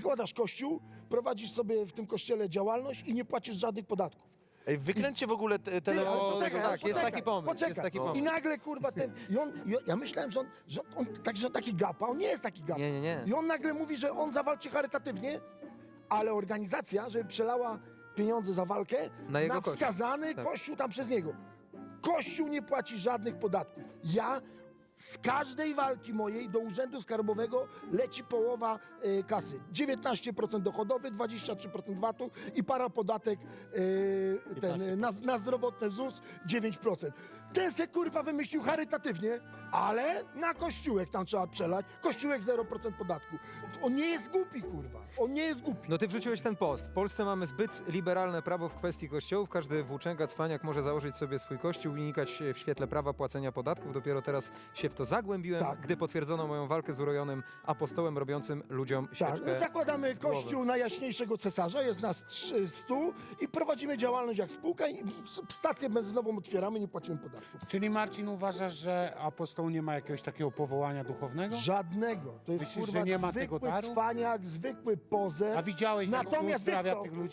zakładasz kościół, prowadzisz sobie w tym kościele działalność i nie płacisz żadnych podatków. Ej, wykręćcie w ogóle te, te Ty, ale poczekaj, tak, jest poczekaj, taki pomysł, Poczekaj. jest taki pomysł. I nagle kurwa ten. I on, i ja myślałem, że on, że on, tak, że on taki gapa, on nie jest taki gapa. Nie, nie, nie. I on nagle mówi, że on zawalczy charytatywnie, ale organizacja, żeby przelała pieniądze za walkę Na jego kościół. wskazany Tak. kościół tam przez niego. Kościół nie płaci żadnych podatków. Ja z każdej walki mojej do Urzędu Skarbowego leci połowa y, kasy. 19% dochodowy, 23% VAT-u i parapodatek y, ten, y, na, na zdrowotne ZUS 9%. Ten se kurwa wymyślił charytatywnie, ale na kościółek tam trzeba przelać. Kościółek 0% podatku. On nie jest głupi, kurwa. On nie jest głupi. No ty wrzuciłeś ten post. W Polsce mamy zbyt liberalne prawo w kwestii kościołów. Każdy włóczęga, cwaniak może założyć sobie swój kościół i unikać w świetle prawa płacenia podatków. Dopiero teraz się w to zagłębiłem, Tak. gdy potwierdzono moją walkę z urojonym apostołem robiącym ludziom Tak, świeczkę. zakładamy z głowy. kościół najjaśniejszego cesarza, jest nas 300 i prowadzimy działalność jak spółka i stację benzynową otwieramy, nie płacimy podatków. Czyli Marcin uważasz, że apostoł nie ma jakiegoś takiego powołania duchownego? Żadnego. To jest Myślisz, kurwa że nie ma tego zwykły daru? cwaniak, zwykły pozer. A widziałeś, jak on Natomiast wiesz uzdrawia co? tych ludzi?